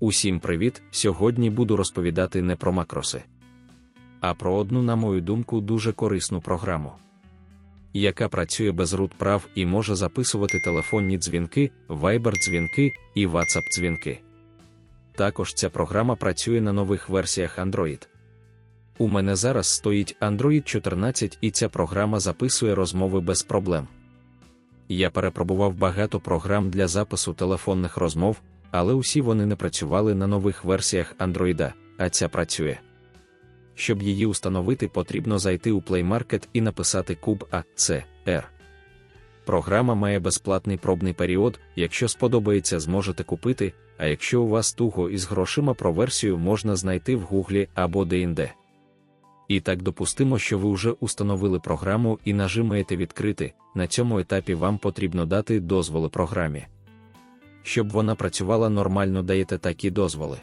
Усім привіт! Сьогодні буду розповідати не про макроси, а про одну, на мою думку, дуже корисну програму, яка працює без рут прав і може записувати телефонні дзвінки, Viber-дзвінки і WhatsApp-дзвінки. Також ця програма працює на нових версіях Android. У мене зараз стоїть Android 14 і ця програма записує розмови без проблем. Я перепробував багато програм для запису телефонних розмов, але усі вони не працювали на нових версіях Android, а ця працює. Щоб її установити, потрібно зайти у Play Market і написати куб ACR. Програма має безплатний пробний період, якщо сподобається, зможете купити, а якщо у вас туго із грошима про версію можна знайти в Гуглі або деінде. І так допустимо, що ви вже установили програму і нажимаєте відкрити. На цьому етапі вам потрібно дати дозволи програмі. Щоб вона працювала нормально, даєте такі дозволи.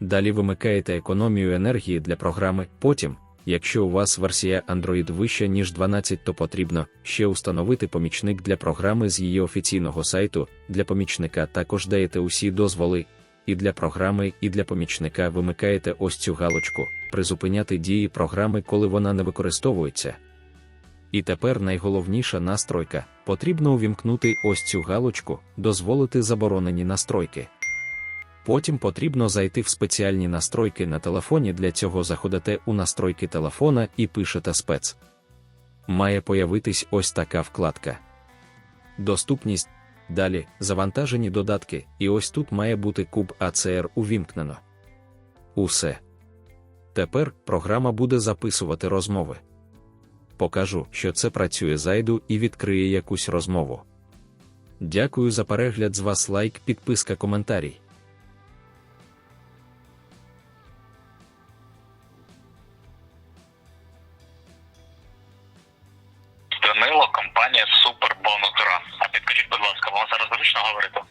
Далі вимикаєте економію енергії для програми. Потім, якщо у вас версія Android вища, ніж 12, то потрібно ще установити помічник для програми з її офіційного сайту. Для помічника також даєте усі дозволи, і для програми, і для помічника вимикаєте ось цю галочку, призупиняти дії програми, коли вона не використовується. І тепер найголовніша настройка потрібно увімкнути ось цю галочку, дозволити заборонені настройки. Потім потрібно зайти в спеціальні настройки на телефоні. Для цього заходите у настройки телефона і пишете спец. Має появитись ось така вкладка. Доступність. Далі завантажені додатки, і ось тут має бути куб ACR увімкнено. Усе. Тепер програма буде записувати розмови. Покажу, що це працює зайду і відкриє якусь розмову. Дякую за перегляд з вас лайк, підписка, коментарій. Данило, компанія Супер Бонус А підкажіть, будь ласка, вам зараз зручно говорити?